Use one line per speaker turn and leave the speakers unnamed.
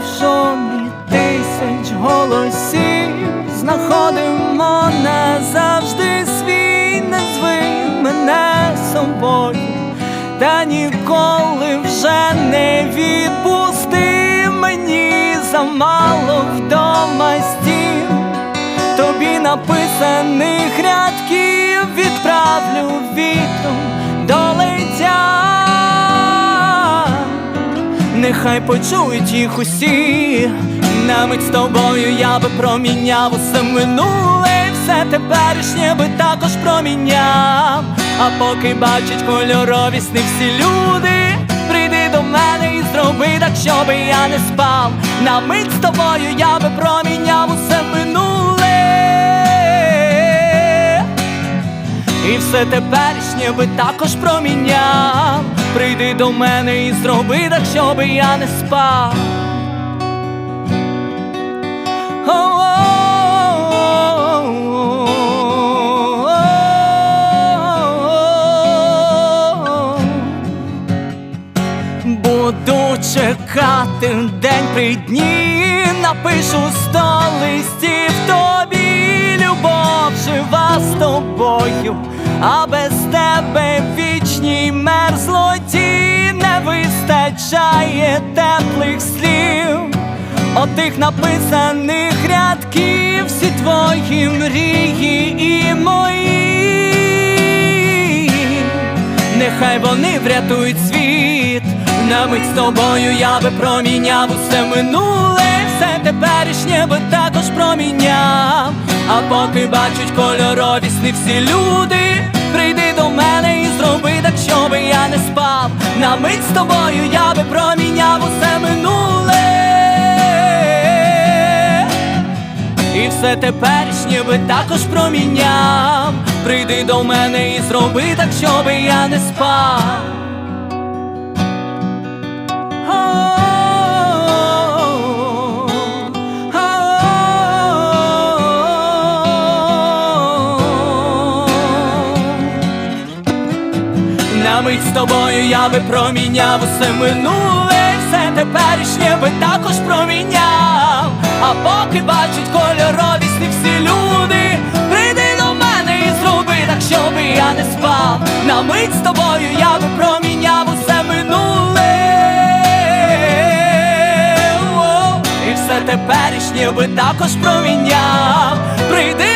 в шумі тисяч голосів, знаходимо назавжди свій, назви мене собою, та ніколи вже не відпусти мені замало вдома стів, тобі написаних рядків відправлю вітром Нехай почують їх усі, на мить з тобою я би проміняв усе минуле, все теперішнє би також проміняв. А поки бачать кольорові сни всі люди, прийди до мене і зроби так, щоби я не спав. На мить з тобою я би проміняв усе минуле. І все теперішнє би також проміняв. Прийди до мене і зроби так, щоби я не спав. Буду чекати день при дні, напишу сто листів тобі, любов жива з тобою, а без тебе вічній мерзлоті не вистачає теплих слів, отих написаних рядків, всі твої мрії і мої. Нехай вони врятують світ. На мить з тобою я би проміняв усе минуле, все теперішнє би також проміняв. А поки бачать кольорові сни всі люди, прийди до мене і зроби так, щоби я не спав. На мить з тобою я би проміняв усе минуле. І все теперішнє би також проміняв. Прийди до мене і зроби так, щоби я не спав. Мить з тобою я би проміняв усе минуле, все теперішнє би також проміняв. А поки бачать кольорові сни всі люди, прийди до мене і зроби так, щоби я не спав. На мить з тобою я би проміняв усе минуле. О, І все теперішнє би також проміняв. Прийди